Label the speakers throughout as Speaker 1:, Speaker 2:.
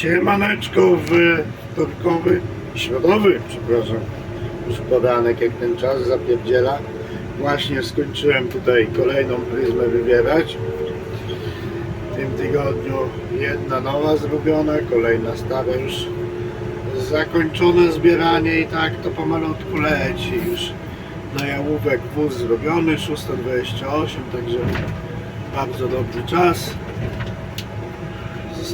Speaker 1: Siemaneczko w wtorkowy, środowy, przepraszam, już poranek jak ten czas zapierdziela. Właśnie skończyłem tutaj kolejną pryzmę wybierać. W tym tygodniu jedna nowa zrobiona, kolejna stara już zakończone zbieranie i tak to pomalutku leci już na jałówek wóz zrobiony 628, także bardzo dobry czas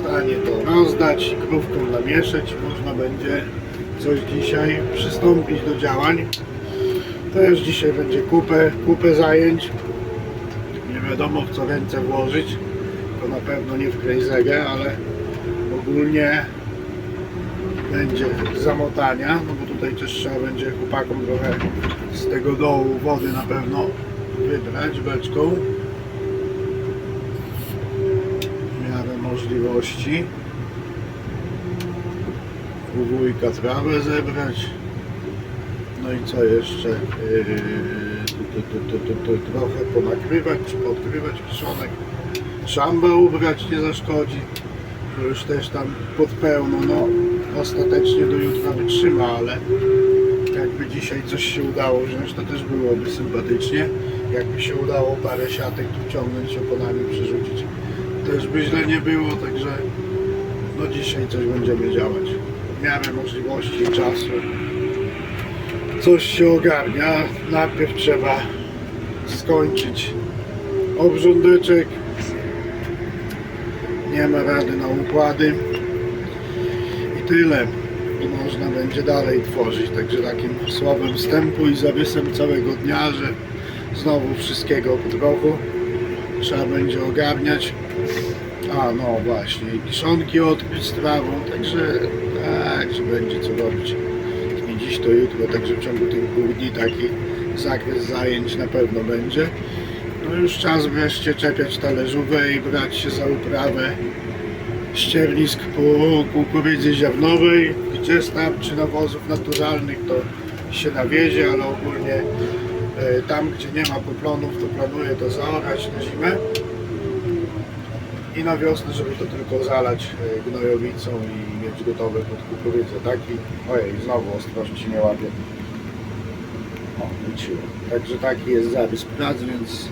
Speaker 1: zostanie to rozdać, krówką namieszać można będzie coś dzisiaj przystąpić do działań. Też dzisiaj będzie kupę, kupę zajęć. Nie wiadomo w co ręce włożyć. To na pewno nie w krejzegę, ale ogólnie będzie zamotania, no bo tutaj też trzeba będzie chłopakom trochę z tego dołu wody na pewno wybrać beczką w miarę możliwości u wujka trawę zebrać. No i co jeszcze? Yy, trochę ponakrywać czy podkrywać kiszonek szamba ubrać nie zaszkodzi już też tam pod pełno no ostatecznie do jutra wytrzyma ale jakby dzisiaj coś się udało wziąć to też byłoby sympatycznie. Jakby się udało parę siatek tu wciągnąć oponami przerzucić też by źle nie było także no dzisiaj coś będziemy działać. W miarę możliwości czasu. Coś się ogarnia. Najpierw trzeba skończyć obrządeczek. Nie ma rady na układy. I tyle. I można będzie dalej tworzyć. Także takim słowem wstępu i zarysem całego dnia, że znowu wszystkiego po trochu trzeba będzie ogarniać a no właśnie i kiszonki odkryć trawą także tak, że będzie co robić. Nie dziś to jutro, także w ciągu tych dwóch dni taki zakres zajęć na pewno będzie. No już czas wreszcie czepiać talerzówę i brać się za uprawę ściernisk po kukurydzy ziarnowej, gdzie starczy nawozów naturalnych to się nawiezie, ale ogólnie e, tam gdzie nie ma poplonów to planuję to zaorać na zimę i na wiosnę, żeby to tylko zalać e, gnojowicą i mieć gotowe pod kukurydzę. Taki, ojej, znowu ostrości nie łapię. O, wróciło. Także taki jest zarys prac, więc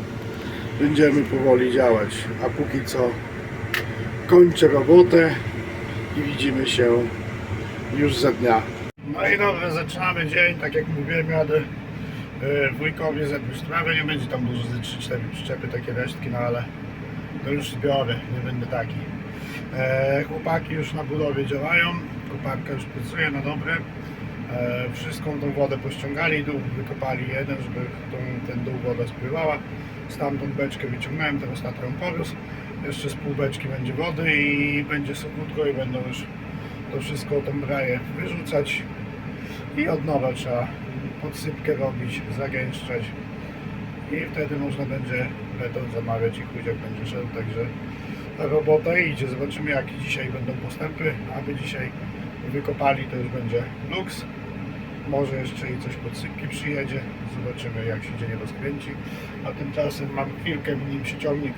Speaker 1: będziemy powoli działać. A póki co kończę robotę i widzimy się już za dnia. No i dobrze, zaczynamy dzień, tak jak mówiłem, jadę e, wujkowi zebrać trawę, nie będzie tam dużo, ze 3-4 przyczepy, takie resztki, no ale to już zbiorę, nie będę taki. E, chłopaki już na budowie działają, koparka już pracuje na dobre. E, wszystką tą wodę pościągali, dół wykopali jeden, żeby tą, ten dół woda spływała. Stamtąd beczkę wyciągnąłem, teraz ją powiózł. Jeszcze z pół beczki będzie wody i będzie sokutko i będą już to wszystko tą braję wyrzucać i od nowa trzeba podsypkę robić, zagęszczać i wtedy można będzie beton zamawiać i chudziak będzie szedł, także ta robota idzie, zobaczymy jakie dzisiaj będą postępy, aby dzisiaj wykopali to już będzie luks. Może jeszcze i coś podsypki przyjedzie, zobaczymy jak się dzień rozkręci a tymczasem mam chwilkę, nim się ciągnik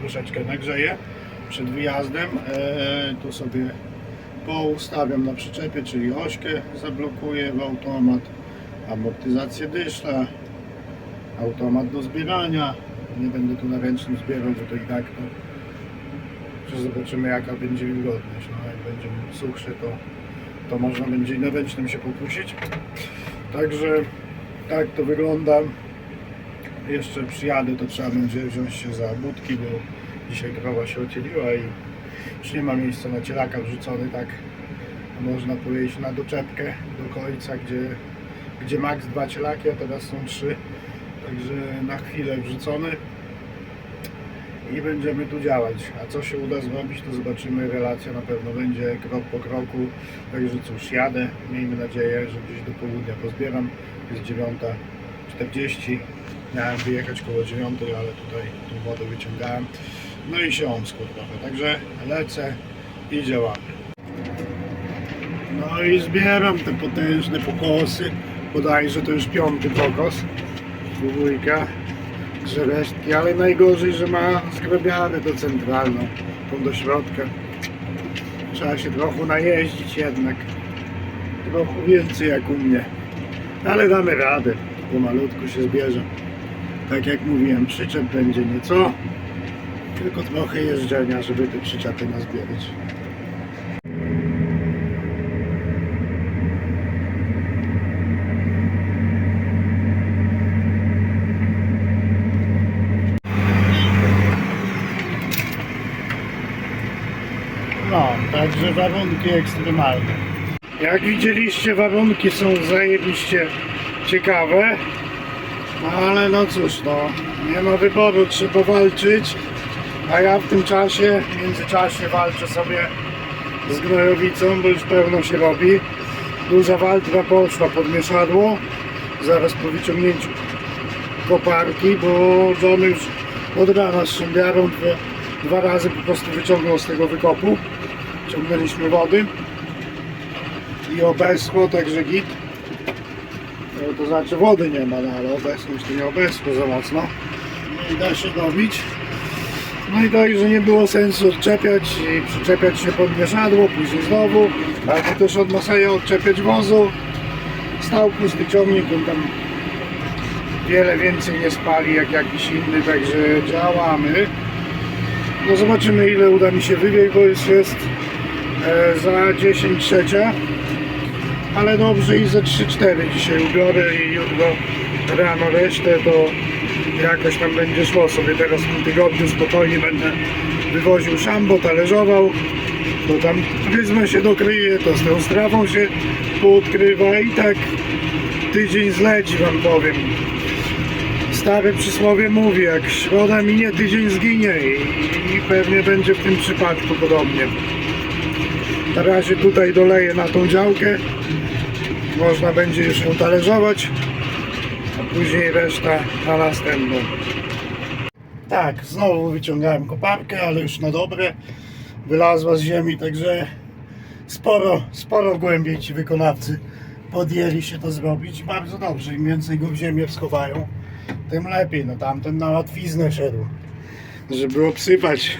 Speaker 1: troszeczkę nagrzeje przed wyjazdem. Eee, to sobie poustawiam na przyczepie, czyli ośkę zablokuję w automat amortyzację dyszla automat do zbierania. Nie będę tu na ręcznym zbierał, bo to i tak to zobaczymy jaka będzie wilgotność. No jak będzie suchsze to, to można będzie i na ręcznym się pokusić. Także tak to wygląda. Jeszcze przyjadę to trzeba będzie wziąć się za budki bo dzisiaj krowa się ocieliła i już nie ma miejsca na cielaka wrzucony tak można powiedzieć na doczepkę do końca gdzie, gdzie max dwa cielaki a teraz są trzy Także na chwilę wrzucony i będziemy tu działać. A co się uda zrobić, to zobaczymy. Relacja na pewno będzie krok po kroku. Także cóż, jadę. Miejmy nadzieję, że gdzieś do południa pozbieram. Jest 9.40. Miałem wyjechać koło 9, ale tutaj tą wodę wyciągałem. No i się omskło trochę. Także lecę i działamy. No i zbieram te potężne pokosy. Bodajże to już piąty pokos dwójka, że resztki, ale najgorzej, że ma zgrabiarę do centralną, tą do środka. Trzeba się trochę najeździć jednak. Trochę więcej jak u mnie. Ale damy radę. Pomalutku się zbierze. Tak jak mówiłem, przyczep będzie nieco. Tylko trochę jeżdżenia, żeby te przyczepy nazbierać. No, także warunki ekstremalne. Jak widzieliście, warunki są zajebiście ciekawe. No ale no cóż, no, nie ma wyboru, trzeba walczyć. A ja w tym czasie, w międzyczasie walczę sobie z gnojowicą, bo już pełno się robi. Duża walka poszła pod mieszadło. Zaraz po wyciągnięciu koparki, bo John już od rana z dwa razy po prostu wyciągnął z tego wykopu. Ciągnęliśmy wody i obeschło, także git. No, to znaczy wody nie ma, no, ale obecność to nie obeschło za mocno. No i da się dobić. No i tak, że nie było sensu odczepiać i przyczepiać się pod mieszadło, później znowu, albo też od Maseja odczepiać wozu. Stał pusty ciągnik, on tam wiele więcej nie spali jak jakiś inny, także działamy. No zobaczymy ile uda mi się wywieźć, bo już jest e, za 10 trzecia. Ale dobrze i za 3-4 dzisiaj ubiorę i jutro rano resztę to jakoś tam będzie szło sobie teraz w tym tygodniu spokojnie będę wywoził szambo, talerzował to tam pryzmę się dokryje, to z tą strawą się poodkrywa i tak tydzień zleci wam powiem stare przysłowie mówi, jak środa minie, tydzień zginie i pewnie będzie w tym przypadku podobnie. Na razie tutaj doleję na tą działkę, można będzie już ją talerzować, a później reszta na następną. Tak, znowu wyciągałem koparkę, ale już na dobre, wylazła z ziemi, także sporo, sporo głębiej ci wykonawcy podjęli się to zrobić. Bardzo dobrze, im więcej go w ziemię schowają, tym lepiej. No tamten na łatwiznę szedł, żeby obsypać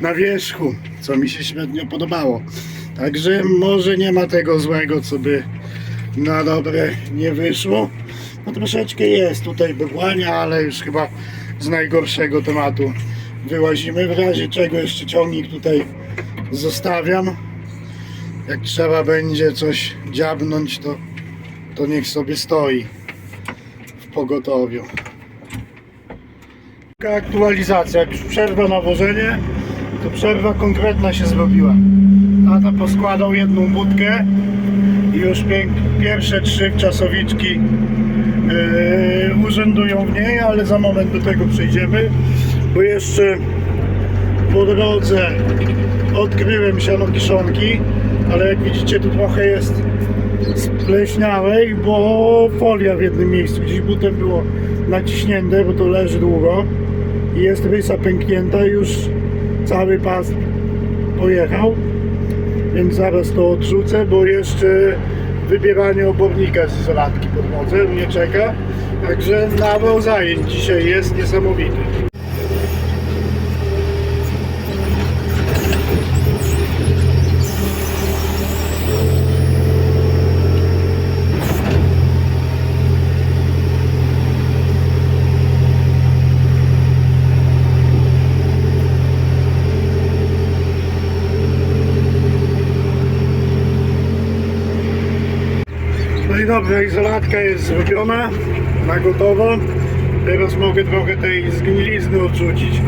Speaker 1: na wierzchu, co mi się średnio podobało. Także może nie ma tego złego, co by na dobre nie wyszło. No troszeczkę jest tutaj bebłania, ale już chyba z najgorszego tematu wyłazimy. W razie czego jeszcze ciągnik tutaj zostawiam. Jak trzeba będzie coś dziabnąć, to, to niech sobie stoi w pogotowiu. Taka aktualizacja, jak już przerwa na wożenie, to przerwa konkretna się zrobiła. Tata poskładał jedną budkę. I już pierwsze trzy czasowiczki yy, urzędują w niej, ale za moment do tego przejdziemy, bo jeszcze po drodze odkryłem siano kiszonki, ale jak widzicie tu trochę jest spleśniałej, bo folia w jednym miejscu. Gdzieś butem było naciśnięte, bo to leży długo. I jest rysa pęknięta już cały pas pojechał więc zaraz to odrzucę, bo jeszcze wybieranie obornika z izolatki po drodze mnie czeka. Także nawał zajęć dzisiaj jest niesamowity dobrze, izolatka jest zrobiona na gotowo. Teraz mogę trochę tej zgnilizny odrzucić.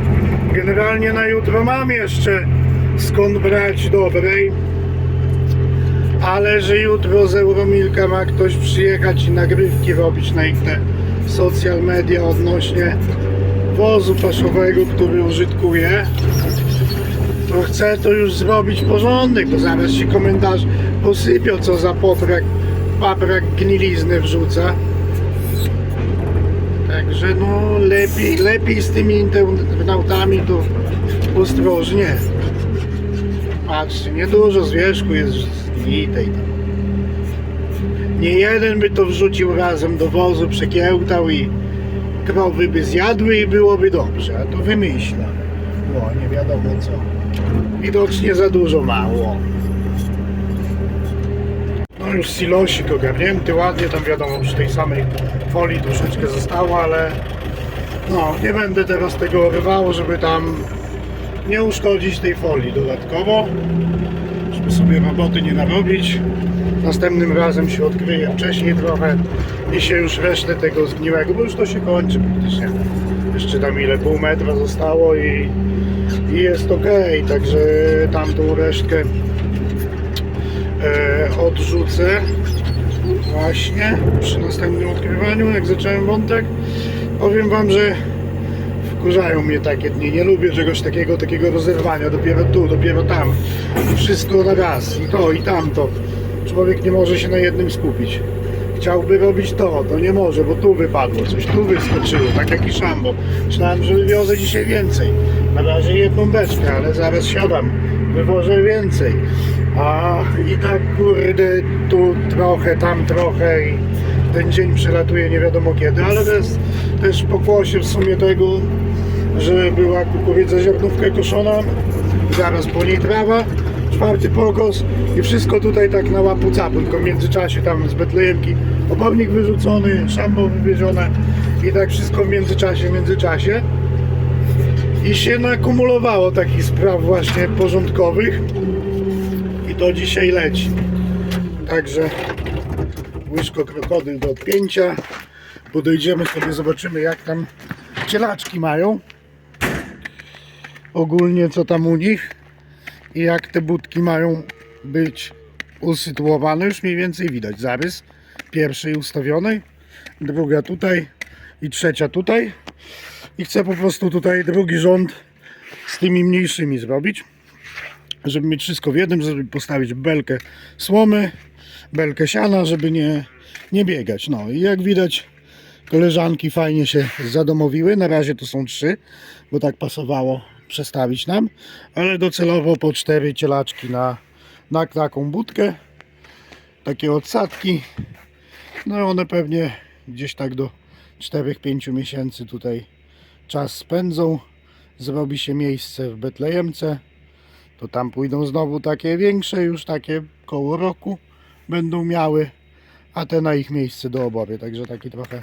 Speaker 1: Generalnie na jutro mam jeszcze skąd brać dobrej. Ale że jutro z Euromilka ma ktoś przyjechać i nagrywki robić na ich te social media odnośnie wozu paszowego, który użytkuję to chcę to już zrobić porządek, bo zaraz się komentarz posypią, co za poprak, paprak gnilizny wrzuca. Także no lepiej, lepiej z tymi internautami to ostrożnie. Patrzcie, niedużo z jest zgnitej. Nie jeden by to wrzucił razem do wozu, przekiełtał i krowy by zjadły i byłoby dobrze, a to wymyśla. No, nie wiadomo co. widocznie za dużo mało. Już silosik ogarnięty ładnie, tam wiadomo przy tej samej folii troszeczkę zostało, ale no nie będę teraz tego rywało, żeby tam nie uszkodzić tej folii dodatkowo, żeby sobie roboty nie narobić. Następnym razem się odkryje wcześniej trochę i się już resztę tego zgniłego, bo już to się kończy praktycznie. Jeszcze tam ile pół metra zostało i, i jest ok, także tamtą resztkę odrzucę właśnie przy następnym odkrywaniu, jak zacząłem wątek. Powiem Wam, że wkurzają mnie takie dni. Nie lubię czegoś takiego, takiego rozerwania. Dopiero tu, dopiero tam. Wszystko na raz. I to, i tamto. Człowiek nie może się na jednym skupić. Chciałby robić to, to nie może, bo tu wypadło, coś tu wyskoczyło, tak jak i szambo. Myślałem, że wywiozę dzisiaj więcej. Na razie jedną beczkę, ale zaraz siadam, wywożę więcej. A i tak kurde, tu trochę, tam trochę i ten dzień przelatuje nie wiadomo kiedy, ale to jest też pokłosie w sumie tego, że była kukurydza ziarnówka koszona, zaraz po niej trawa, czwarty pokos i wszystko tutaj tak na łapu capu, tylko w międzyczasie tam z Betlejemki obornik wyrzucony, szambo wywiezione i tak wszystko w międzyczasie, w międzyczasie. I się nakumulowało takich spraw właśnie porządkowych i to dzisiaj leci. Także łyżko krokodyl do odpięcia. Podejdziemy sobie, zobaczymy jak tam cielaczki mają. Ogólnie co tam u nich i jak te budki mają być usytuowane. Już mniej więcej widać zarys pierwszej ustawionej, druga tutaj i trzecia tutaj. I chcę po prostu tutaj drugi rząd z tymi mniejszymi zrobić żeby mieć wszystko w jednym, żeby postawić belkę słomy, belkę siana, żeby nie, nie biegać. No i jak widać koleżanki fajnie się zadomowiły. Na razie to są trzy, bo tak pasowało przestawić nam, ale docelowo po cztery cielaczki na, na taką budkę. Takie odsadki. No one pewnie gdzieś tak do 4-5 miesięcy tutaj czas spędzą. Zrobi się miejsce w Betlejemce to tam pójdą znowu takie większe, już takie koło roku będą miały, a te na ich miejsce do obory, także taki trochę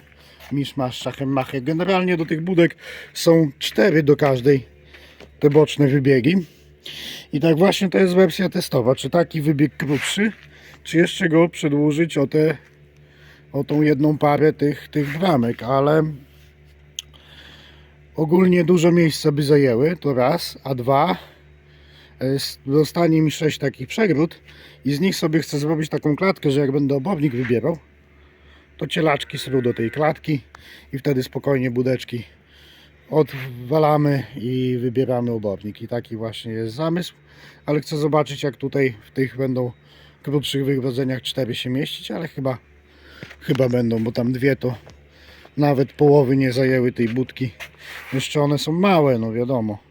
Speaker 1: miszmasz, szachem machy. Generalnie do tych budek są cztery do każdej te boczne wybiegi. I tak właśnie to jest wersja testowa, czy taki wybieg krótszy, czy jeszcze go przedłużyć o te o tą jedną parę tych, tych bramek, ale ogólnie dużo miejsca by zajęły, to raz, a dwa E, Zostanie mi 6 takich przegród i z nich sobie chcę zrobić taką klatkę, że jak będę obownik wybierał, to cielaczki są do tej klatki i wtedy spokojnie budeczki odwalamy i wybieramy obownik. I taki właśnie jest zamysł, ale chcę zobaczyć jak tutaj w tych będą krótszych wygrodzeniach 4 się mieścić, ale chyba, chyba będą, bo tam dwie to nawet połowy nie zajęły tej budki. Jeszcze one są małe, no wiadomo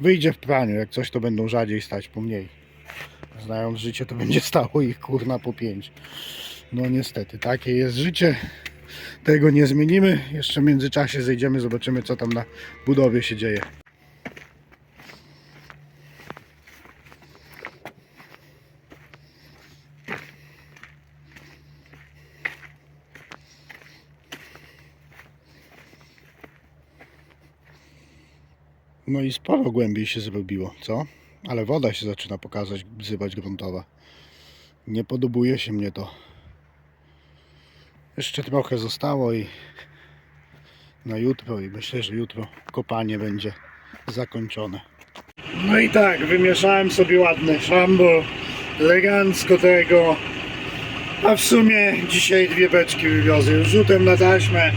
Speaker 1: wyjdzie w praniu, jak coś to będą rzadziej stać po mniej. Znając życie to będzie stało ich kurna po pięć. No niestety, takie jest życie. Tego nie zmienimy. Jeszcze w międzyczasie zejdziemy, zobaczymy co tam na budowie się dzieje. No i sporo głębiej się zrobiło, co? Ale woda się zaczyna pokazać, bzywać gruntowa. Nie podobuje się mnie to. Jeszcze trochę zostało i na jutro i myślę, że jutro kopanie będzie zakończone. No i tak, wymieszałem sobie ładne szambo, elegancko tego. A w sumie dzisiaj dwie beczki wywiozę. Rzutem na taśmę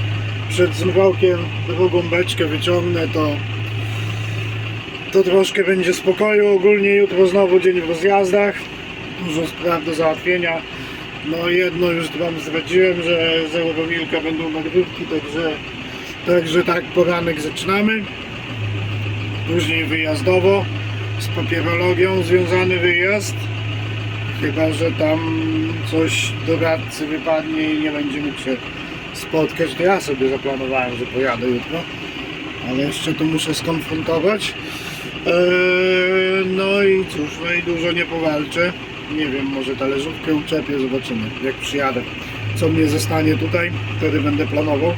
Speaker 1: przed zmrokiem drugą beczkę wyciągnę, to to troszkę będzie spokoju. Ogólnie jutro znowu dzień w rozjazdach. Dużo spraw do załatwienia. No jedno już Wam zdradziłem, że z Euromilka będą nagrywki, także, także tak poranek zaczynamy. Później wyjazdowo z papierologią związany wyjazd. Chyba, że tam coś doradcy wypadnie i nie będzie mógł się spotkać, to ja sobie zaplanowałem, że pojadę jutro. Ale jeszcze to muszę skonfrontować. Eee, no i cóż, no i dużo nie powalczę. Nie wiem, może talerzówkę uczepię, zobaczymy jak przyjadę. Co mnie zostanie tutaj, wtedy będę planował.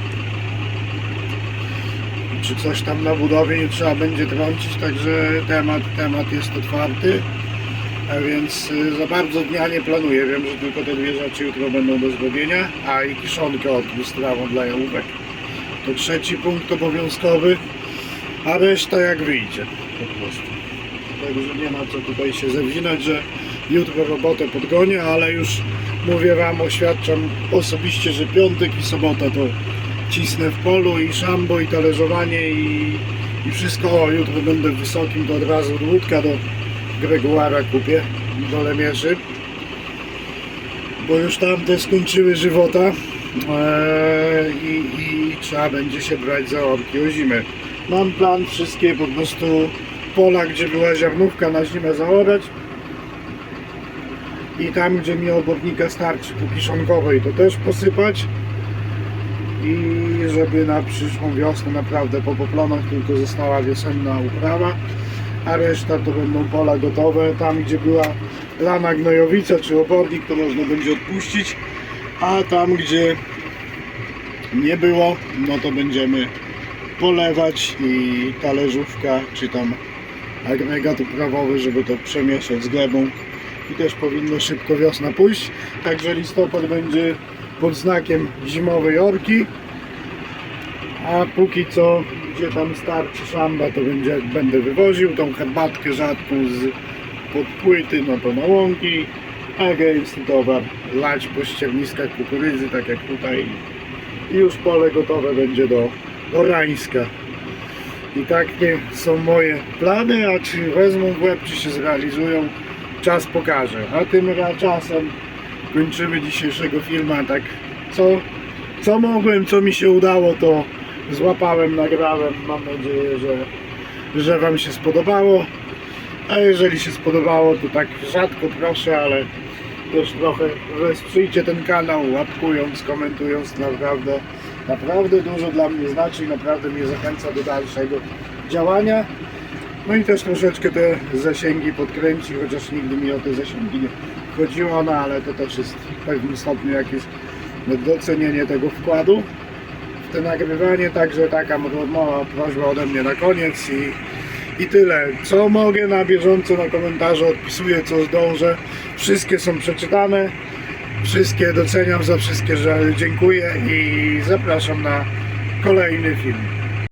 Speaker 1: Czy coś tam na budowie nie trzeba będzie trącić, także temat, temat jest otwarty. A więc y, za bardzo dnia nie planuję. Wiem, że tylko te dwie rzeczy jutro będą do zrobienia, a i kiszonkę od z trawą dla jałówek. To trzeci punkt obowiązkowy, a reszta jak wyjdzie po prostu. Także nie ma co tutaj się zawinać, że jutro robotę podgonię, ale już mówię Wam, oświadczam osobiście, że piątek i sobota to cisnę w polu i szambo i talerzowanie i, i wszystko. O, jutro będę w wysokim, to od razu łódka do Gregoara kupię, do Lemierzy. Bo już tamte skończyły żywota eee, i, i trzeba będzie się brać za orki o zimę. Mam plan wszystkie po prostu pola, gdzie była ziarnówka na zimę zaorać. I tam, gdzie mi obornika starczy po kiszonkowej, to też posypać. I żeby na przyszłą wiosnę naprawdę po poplonach tylko została wiosenna uprawa, a reszta to będą pola gotowe. Tam, gdzie była lana gnojowica czy obornik, to można będzie odpuścić, a tam, gdzie nie było, no to będziemy polewać i talerzówka, czy tam agregat uprawowy, żeby to przemieszać z glebą i też powinno szybko wiosna pójść. Także listopad będzie pod znakiem zimowej orki. A póki co, gdzie tam starczy szamba, to będzie, będę wywoził tą herbatkę rzadką z pod płyty, no to na łąki, a gęsty towar lać po ścierniskach kukurydzy, tak jak tutaj. I już pole gotowe będzie do Orańska. I takie są moje plany, a czy wezmą w łeb, czy się zrealizują, czas pokaże. A tym czasem kończymy dzisiejszego filmu, a tak co, co mogłem, co mi się udało, to złapałem, nagrałem. Mam nadzieję, że, że Wam się spodobało. A jeżeli się spodobało, to tak rzadko proszę, ale też trochę wesprzyjcie ten kanał, łapkując, komentując, naprawdę, naprawdę dużo dla mnie znaczy i naprawdę mnie zachęca do dalszego działania. No i też troszeczkę te zasięgi podkręci, chociaż nigdy mi o te zasięgi nie chodziło, no ale to też jest w pewnym stopniu jakieś docenienie tego wkładu w to nagrywanie, także taka mała prośba ode mnie na koniec i, i tyle. Co mogę na bieżąco na komentarze odpisuję, co zdążę. Wszystkie są przeczytane, wszystkie doceniam za wszystkie, dziękuję i zapraszam na kolejny film.